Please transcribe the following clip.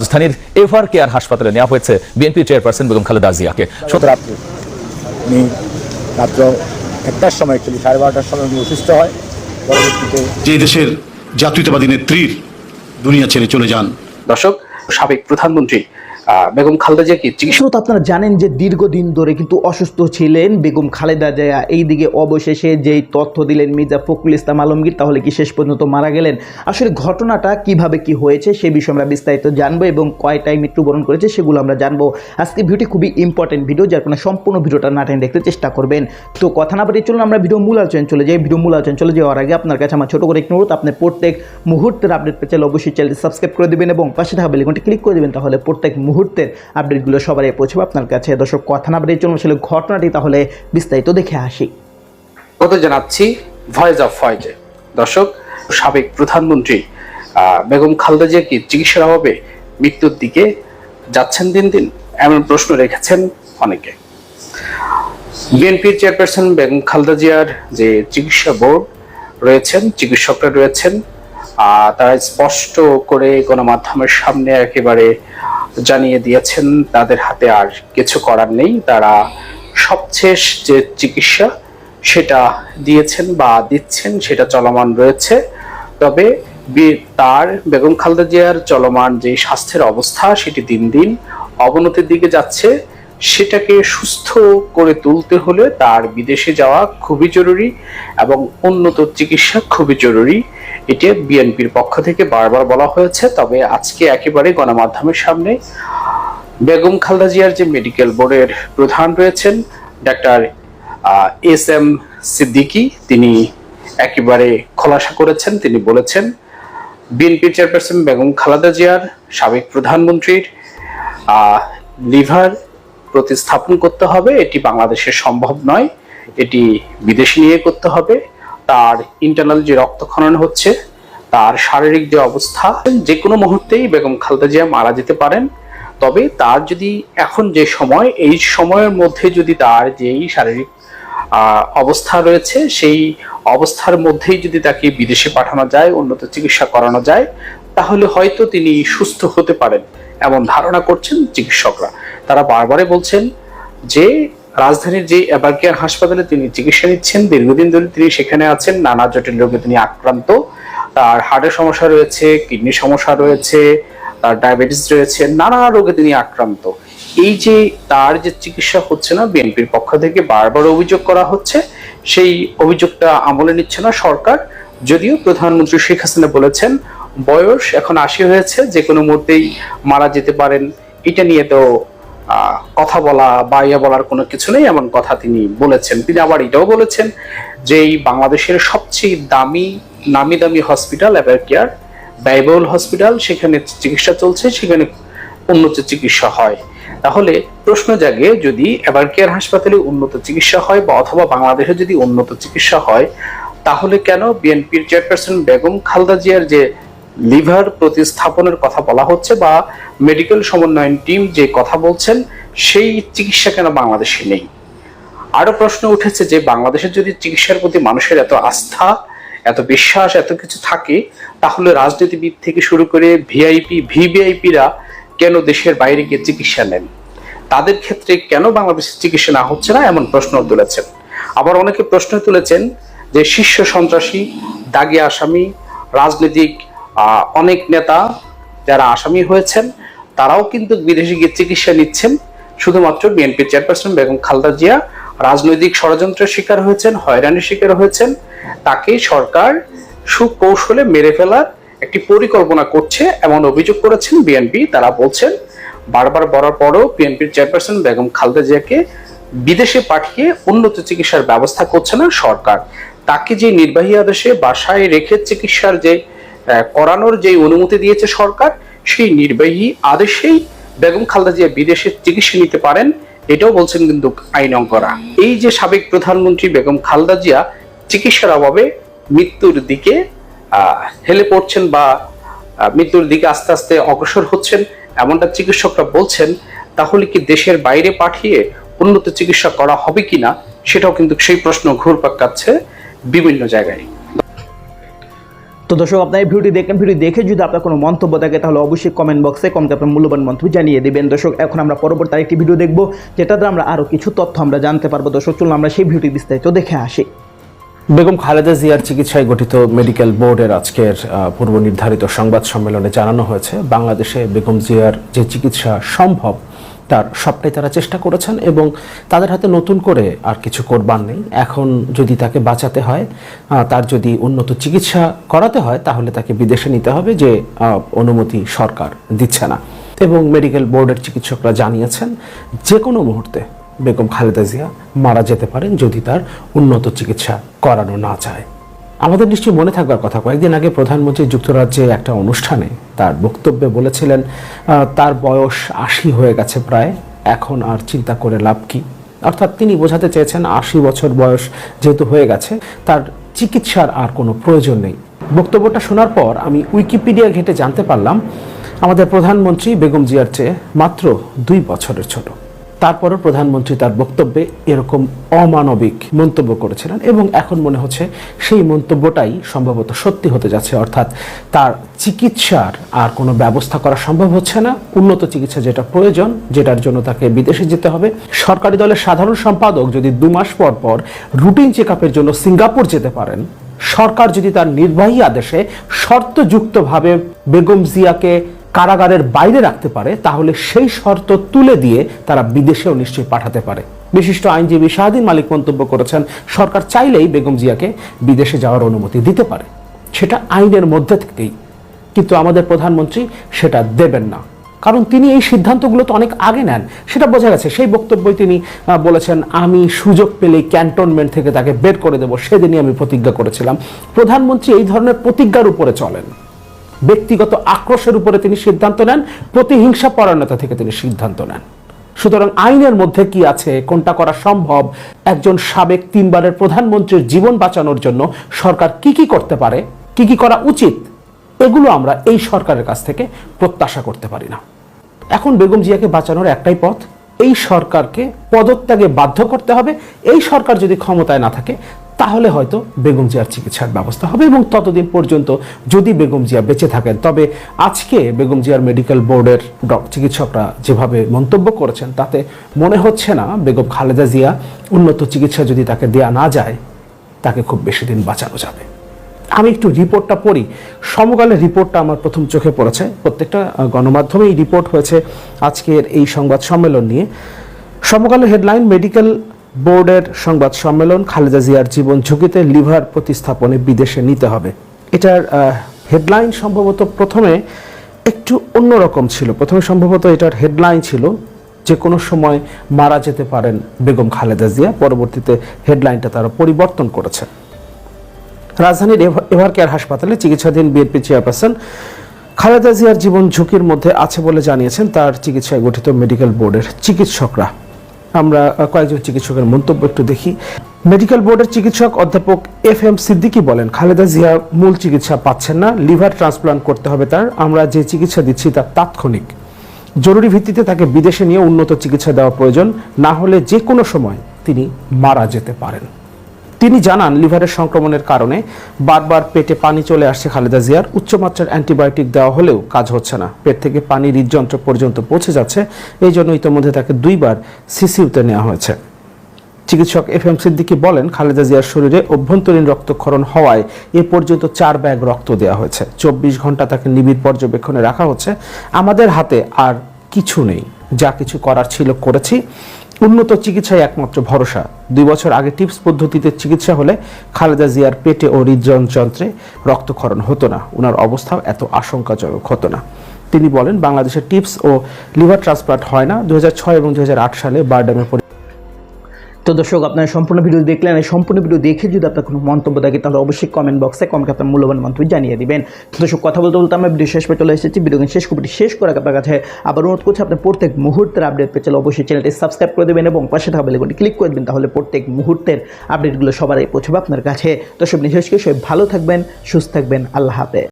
রাজধানীর ever care হাসপাতালে নেওয়া হয়েছে বিএনপি চেয়ারপারসন বেগম খালেদা জিয়াকে। রাত্রে উনি রাত্র একটার সময় অ্যাকচুয়ালি সাড়ে বারোটার সময় উনি অসুস্থ হয়। পরবর্তীতে যে দেশের জাতীয়তাবাদী নেত্রীর দুনিয়া ছেড়ে চলে যান। দর্শক সাবেক প্রধানমন্ত্রী বেগম খালেদা জিয়াকে চিকিৎসা শ্রোত আপনারা জানেন যে দীর্ঘদিন ধরে কিন্তু অসুস্থ ছিলেন বেগম খালেদা জিয়া। এইদিকে অবশেষে যেই তথ্য দিলেন মির্জা ফখরুল ইসলাম আলমগীর, তাহলে কি শেষ পর্যন্ত মারা গেলেন? আসলে ঘটনাটা কীভাবে কি হয়েছে সে বিষয়ে আমরা বিস্তারিত জানব এবং কয়টায় মৃত্যুবরণ করেছে সেগুলো আমরা জানব। আজকে ভিডিওটি খুবই ইম্পর্টেন্ট ভিডিও যার কারণে সম্পূর্ণ ভিডিওটা না টেনে দেখতে চেষ্টা করবেন। তো কথা না বাড়িয়ে চলুন, আমরা ভিডিও মূল আলোচনা চলে যাই। ভিডিও মূল আলোচনা চলে যাওয়ার আগে আপনার কাছে আমার ছোট করে একটু অনুরোধ, আপনি প্রত্যেক মুহূর্তের আপডেট পেতে চাইলে অবশ্যই চ্যানেলটি সাবস্ক্রাইব করে দেবেন এবং পাশে থাকা বেলিকনটি ক্লিক করে দিবেন, তাহলে প্রত্যেক মুহূর্তের আপডেটগুলো সবাই পৌঁছবে আপনার কাছে। দর্শক, কথা না বাড়িয়ে চলুন আসলে ঘটনাটি, তাহলে বিস্তারিত দেখে আসি। কত জানাচ্ছি ভয়েস অফ ফয়েজে দর্শক, সাবেক প্রধানমন্ত্রী বেগম খালেদা জিয়া কি চিকিৎসার অভাবে মৃত্যুর দিকে যাচ্ছেন দিন দিন, এমন প্রশ্ন রেখেছেন অনেকে। বিএনপির চেয়ারপারসন বেগম খালেদা জিয়ার যে চিকিৎসা বোর্ড রয়েছেন, চিকিৎসকরা রয়েছেন তারা স্পষ্ট করে গণমাধ্যমের সামনে একেবারে জানিয়ে দিয়েছেন, তাদের হাতে আর কিছু করার নেই। তারা সবশেষ যে চিকিৎসা সেটা দিয়েছেন বা দিচ্ছেন, সেটা চলমান রয়েছে। তবে তার বেগম খালেদা জিয়ার চলমান যে স্বাস্থ্যের অবস্থা, সেটি দিন দিন অবনতির দিকে যাচ্ছে। সেটাকে সুস্থ করে তুলতে হলে তার বিদেশে যাওয়া খুবই জরুরি এবং উন্নত চিকিৎসা খুবই জরুরি। এটি বিএনপির পক্ষ থেকে বারবার বলা হয়েছে, তবে আজকে একেবারে গণমাধ্যমের সামনে বেগম খালেদা জিয়ার যে মেডিকেল বোর্ডের প্রধান রয়েছেন ডাক্তার এস এম সিদ্দিকি, তিনি একেবারে খোলাসা করেছেন। তিনি বলেছেন বিএনপি চেয়ারপারসন বেগম খালেদা জিয়ার সাবেক প্রধানমন্ত্রীর লিভার প্রতিস্থাপন করতে হবে, এটি বাংলাদেশে সম্ভব নয়, এটি বিদেশে নিয়ে করতে হবে। তার ইন্টারনাল যে রক্তক্ষরণ হচ্ছে, তার শারীরিক যে অবস্থা যে কোনো মুহূর্তেই বেগম খালেদা জিয়া মারা যেতে পারেন। তবে তার যদি এখন যে সময়, এই সময়ের মধ্যে যদি তার যেই শারীরিক অবস্থা রয়েছে, সেই অবস্থার মধ্যেই যদি তাকে বিদেশে পাঠানো যায়, উন্নত চিকিৎসা করানো যায়, তাহলে হয়তো তিনি সুস্থ হতে পারেন। এমন ধারণা করছেন চিকিৎসকরা। তারা বারবারই বলছেন যে, রাজধানীর যে এবারকেয়ার হাসপাতালে তিনি চিকিৎসা নিচ্ছেন, দীর্ঘদিন ধরে তিনি সেখানে আছেন, নানা জটিল রোগে তিনি আক্রান্ত। তার হার্টের সমস্যা রয়েছে কিডনি সমস্যা রয়েছে, তার ডায়াবেটিস রয়েছে, নানা রোগে তিনি আক্রান্ত। এই যে তার যে চিকিৎসা হচ্ছে না, বিএনপির পক্ষ থেকে বারবার অভিযোগ করা হচ্ছে, সেই অভিযোগটা আমলে নিচ্ছে না সরকার। যদিও প্রধানমন্ত্রী শেখ হাসিনা বলেছেন বয়স এখন আশি হয়েছে, যে কোনো মুহূর্তেই মারা যেতে পারেন। এটা নিয়ে তো কথা বলা বা ইয়ে বলার কোনো কিছু নেই, এমন কথা তিনি বলেছেন। তিনি আবার এটাও বলেছেন যে এই বাংলাদেশের সবচেয়ে দামি, নামি দামি হসপিটাল এভার কেয়ার ব্যয়বহুল হসপিটাল, সেখানে চিকিৎসা চলছে, সেখানে উন্নত চিকিৎসা হয়। তাহলে প্রশ্ন জাগে, যদি এভার কেয়ার হাসপাতালে উন্নত চিকিৎসা হয় বা অথবা বাংলাদেশে যদি উন্নত চিকিৎসা হয়, তাহলে কেন বিএনপির চেয়ারপারসন বেগম খালদা জিয়ার যে লিভার প্রতিস্থাপনের কথা বলা হচ্ছে বা মেডিকেল সমন্বয়ন টিম যে কথা বলছেন, সেই চিকিৎসা কেন বাংলাদেশে নেই? আরও প্রশ্ন উঠেছে যে বাংলাদেশের যদি চিকিৎসার প্রতি মানুষের এত আস্থা, এত বিশ্বাস, এত কিছু থাকে, তাহলে রাজনীতিবিদ থেকে শুরু করে ভিআইপি, ভিভিআইপিরা কেন দেশের বাইরে গিয়ে চিকিৎসা নেন? তাদের ক্ষেত্রে কেন বাংলাদেশে চিকিৎসা না হচ্ছে না? এমন প্রশ্ন তুলেছেন। আবার অনেকে প্রশ্ন তুলেছেন যে শীর্ষ সন্ত্রাসী, দাগি আসামি, রাজনৈতিক অনেক নেতা যারা আসামি হয়েছেন, তারাও কিন্তু বিদেশে গিয়ে চিকিৎসা নিচ্ছেন। শুধুমাত্র বিএনপি চেয়ারপারসন বেগম খালদা জিয়া রাজনৈতিক ষড়যন্ত্রের শিকার হয়েছেন, হয়রানির শিকার হয়েছেন। তাকে সরকার সুকৌশলে মেরে ফেলার একটি পরিকল্পনা করছে, এমন অভিযোগ করেছেন বিএনপি। তারা বলছেন, বারবার বলার পরও বিএনপির চেয়ারপারসন বেগম খালেদা জিয়াকে বিদেশে পাঠিয়ে উন্নত চিকিৎসার ব্যবস্থা করছে না সরকার। তাকে যে নির্বাহী আদেশে বাসায় রেখে চিকিৎসার যে করানোর যে অনুমতি দিয়েছে সরকার, সেই নির্বাহী আদেশেই বেগম খালেদা জিয়া বিদেশে চিকিৎসা নিতে পারেন, এটাও বলছেন কিন্তু আইন অঙ্করা এই যে সাবেক প্রধানমন্ত্রী বেগম খালদা জিয়া চিকিৎসার অভাবে মৃত্যুর দিকে হেলে পড়ছেন বা মৃত্যুর দিকে আস্তে আস্তে অগ্রসর হচ্ছেন, এমনটা চিকিৎসকরা বলছেন, তাহলে কি দেশের বাইরে পাঠিয়ে উন্নত চিকিৎসা করা হবে কিনা, সেটাও কিন্তু সেই প্রশ্ন ঘুরপাক কাচ্ছে বিভিন্ন জায়গায়। তো দর্শক, আপনার এই ভিডিওটি দেখলেন ভিডিও দেখে যদি আপনার কোনো মন্তব্য থাকে, তাহলে অবশ্যই কমেন্ট বক্সে কমকে আপনার মূল্যবান মন্তব্য জানিয়ে দেবেন। দর্শক, এখন আমরা পরবর্তী আরেকটি ভিডিও দেখব, যেটাতে আমরা আরও কিছু তথ্য আমরা জানতে পারব। দর্শক, চলুন আমরা সেই ভিডিওটি বিস্তারিত দেখে আসি। বেগম খালেদা জিয়ার চিকিৎসায় গঠিত মেডিকেল বোর্ডের আজকের পূর্ব নির্ধারিত সংবাদ সম্মেলনে জানানো হয়েছে, বাংলাদেশে বেগম জিয়ার যে চিকিৎসা সম্ভব তার সবটাই তারা চেষ্টা করেছেন এবং তাদের হাতে নতুন করে আর কিছু করবার নেই। এখন যদি তাকে বাঁচাতে হয় তার যদি উন্নত চিকিৎসা করাতে হয়, তাহলে তাকে বিদেশে নিতে হবে, যে অনুমতি সরকার দিচ্ছে না। এবং মেডিকেল বোর্ডের চিকিৎসকরা জানিয়েছেন যে কোনো মুহূর্তে বেগম খালেদা জিয়া মারা যেতে পারেন যদি তার উন্নত চিকিৎসা করানো না যায়। আমাদের নিশ্চয়ই মনে থাকবার কথা। কয়েকদিন আগে প্রধানমন্ত্রী যুক্তরাজ্যে একটা অনুষ্ঠানে তার বক্তব্যে বলেছিলেন তার বয়স আশি হয়ে গেছে প্রায়, এখন আর চিন্তা করে লাভ কি? অর্থাৎ তিনি বোঝাতে চেয়েছেন আশি বছর বয়স যেহেতু হয়ে গেছে, তার চিকিৎসার আর কোনো প্রয়োজন নেই। বক্তব্যটা শোনার পর আমি উইকিপিডিয়া ঘেটে জানতে পারলাম, আমাদের প্রধানমন্ত্রী বেগম জিয়ার চেয়ে মাত্র দুই বছরের ছোট। তারপরও প্রধানমন্ত্রী তার বক্তব্যে এরকম অমানবিক মন্তব্য করেছিলেন এবং এখন মনে হচ্ছে সেই মন্তব্যটাই সম্ভবত সত্যি হতে যাচ্ছে, অর্থাৎ তার চিকিৎসার আর কোনো ব্যবস্থা করা সম্ভব হচ্ছে না। উন্নত চিকিৎসা যেটা প্রয়োজন, যেটার জন্য তাকে বিদেশে যেতে হবে। সরকারি দলের সাধারণ সম্পাদক যদি দু মাস পর পর রুটিন চেক জন্য সিঙ্গাপুর যেতে পারেন, সরকার যদি তার নির্বাহী আদেশে শর্তযুক্তভাবে বেগম জিয়াকে কারাগারের বাইরে রাখতে পারে, তাহলে সেই শর্ত তুলে দিয়ে তারা বিদেশেও নিশ্চয়ই পাঠাতে পারে। বিশিষ্ট আইনজীবী শাহদিন মালিক মন্তব্য করেছেন, সরকার চাইলেই বেগম জিয়াকে বিদেশে যাওয়ার অনুমতি দিতে পারে। সেটা আইনের মধ্যে থেকেই। কিন্তু আমাদের প্রধানমন্ত্রী সেটা দেবেন না। কারণ তিনি এই সিদ্ধান্তগুলো তো অনেক আগে নেন। সেটা বোঝা গেছে, সেই বক্তব্যই তিনি বলেছেন, আমি সুযোগ পেলেই ক্যান্টনমেন্ট থেকে তাকে বের করে দেবো। সেদিনই আমি প্রতিজ্ঞা করেছিলাম। প্রধানমন্ত্রী এই ধরনের প্রতিজ্ঞার উপরে চলেন। ব্যক্তিগত আক্রোশের উপরে তিনি সিদ্ধান্ত নেন, প্রতিহিংসা পরায়ণতা থেকে তিনি সিদ্ধান্ত নেন। সুতরাং আইনের মধ্যে কি আছে, কোনটা করা সম্ভব, একজন সাবেক তিনবারের প্রধানমন্ত্রীর জীবন বাঁচানোর জন্য সরকার কি কি করতে পারে, কি কি করা উচিত, এগুলো আমরা এই সরকারের কাছ থেকে প্রত্যাশা করতে পারি না। এখন বেগম জিয়াকে বাঁচানোর একটাই পথ, এই সরকারকে পদত্যাগে বাধ্য করতে হবে। এই সরকার যদি ক্ষমতায় না থাকে তাহলে হয়তো বেগম জিয়ার চিকিৎসার ব্যবস্থা হবে এবং ততদিন পর্যন্ত যদি বেগম জিয়া বেঁচে থাকেন, তবে আজকে বেগম জিয়ার মেডিকেল বোর্ডের চিকিৎসকরা যেভাবে মন্তব্য করেছেন, তাতে মনে হচ্ছে না বেগম খালেদা জিয়া উন্নত চিকিৎসা যদি তাকে দেয়া না যায়, তাকে খুব বেশি দিন বাঁচানো যাবে। আমি একটু রিপোর্টটা পড়ি। সমকালের রিপোর্টটা আমার প্রথম চোখে পড়েছে। প্রত্যেকটা গণমাধ্যমে এই রিপোর্ট হয়েছে আজকের এই সংবাদ সম্মেলন নিয়ে। সমকালের হেডলাইন মেডিকেল বোর্ডের সংবাদ সম্মেলন খালেদা জিয়ার জীবন ঝুঁকিতে লিভার প্রতিস্থাপনে বিদেশে নিতে হবে। এটার হেডলাইন সম্ভবত প্রথমে একটু অন্যরকম ছিল। প্রথমে সম্ভবত এটার হেডলাইন ছিল যে কোনো সময় মারা যেতে পারেন বেগম খালেদা জিয়া। পরবর্তীতে হেডলাইনটা তারা পরিবর্তন করেছে। রাজধানীর এভার- কেয়ার হাসপাতালে চিকিৎসাধীন বিএনপি চেয়ারপারসন খালেদা জিয়ার জীবন ঝুঁকির মধ্যে আছে বলে জানিয়েছেন তার চিকিৎসায় গঠিত মেডিকেল বোর্ডের চিকিৎসকরা। আমরা কয়েকজন চিকিৎসকের মন্তব্য একটু দেখি। মেডিকেল বোর্ডের চিকিৎসক অধ্যাপক এফ এম সিদ্দিকি বলেন, খালেদা জিয়া মূল চিকিৎসা পাচ্ছেন না, লিভার ট্রান্সপ্লান্ট করতে হবে তার, আমরা যে চিকিৎসা দিচ্ছি তা তাৎক্ষণিক। জরুরি ভিত্তিতে তাকে বিদেশে নিয়ে উন্নত চিকিৎসা দেওয়া প্রয়োজন, না হলে যে কোনো সময় তিনি মারা যেতে পারেন। তিনি জানান, লিভারের সংক্রমণের কারণে বারবার পেটে পানি চলে আসছে খালেদা জিয়ার। উচ্চমাত্রার অ্যান্টিবায়োটিক দেওয়া হলেও কাজ হচ্ছে না। পেট থেকে পানি হৃদযন্ত্র পর্যন্ত পৌঁছে যাচ্ছে। এই জন্য ইতিমধ্যে তাকে দুইবার সিসিউতে নেওয়া হয়েছে। চিকিৎসক এফ এম সিদ্দিকি বলেন, খালেদা জিয়ার শরীরে অভ্যন্তরীণ রক্তক্ষরণ হওয়ায় এ পর্যন্ত চার ব্যাগ রক্ত দেওয়া হয়েছে। চব্বিশ ঘণ্টা তাকে নিবিড় পর্যবেক্ষণে রাখা হচ্ছে। আমাদের হাতে আর কিছু নেই। যা কিছু করার ছিল করেছি। উন্নত চিকিৎসায় একমাত্র ভরসা। দুই বছর আগে টিপস পদ্ধতিতে চিকিৎসা হলে খালেদা জিয়ার পেটে ও হৃদযন্ত্রে রক্তক্ষরণ হতো না। ওনার অবস্থাও এত আশঙ্কাজনক হতো না। তিনি বলেন, বাংলাদেশে টিপস ও লিভার ট্রান্সপ্লান্ট হয় না। দুই হাজার ছয় এবং দুই হাজার আট সালে বারডামে তো দর্শক, আপনারা সম্পূর্ণ ভিডিও দেখলেন। এই সম্পূর্ণ ভিডিও দেখে যদি আপনার কোনো মন্তব্য থাকে, তাহলে অবশ্যই কমেন্ট বক্সে কমকে আপনার মূল্যবান মন্তব্য জানিয়ে দিবেন। তো দর্শক, কথা বলতে বলতে আমরা ভিডিও শেষ পর্যন্ত চলে এসেছি। ভিডিও শেষ করে শেষ করে আপনার কাছে আবার অনুরোধ করছি, আপনার প্রত্যেক মুহূর্তের আপডেট পেয়ে চলে অবশ্যই চ্যানেলটি সাবস্ক্রাইব করে দেবেন এবং পাশে থাকা বেলেগনটি ক্লিক করে দেবেন, তাহলে প্রত্যেক মুহূর্তের আপডেটগুলো সবারই পৌঁছবে আপনার কাছে। দর্শক করে সবাই ভালো থাকবেন, সুস্থ থাকবেন, আল্লাহ হাফেজ।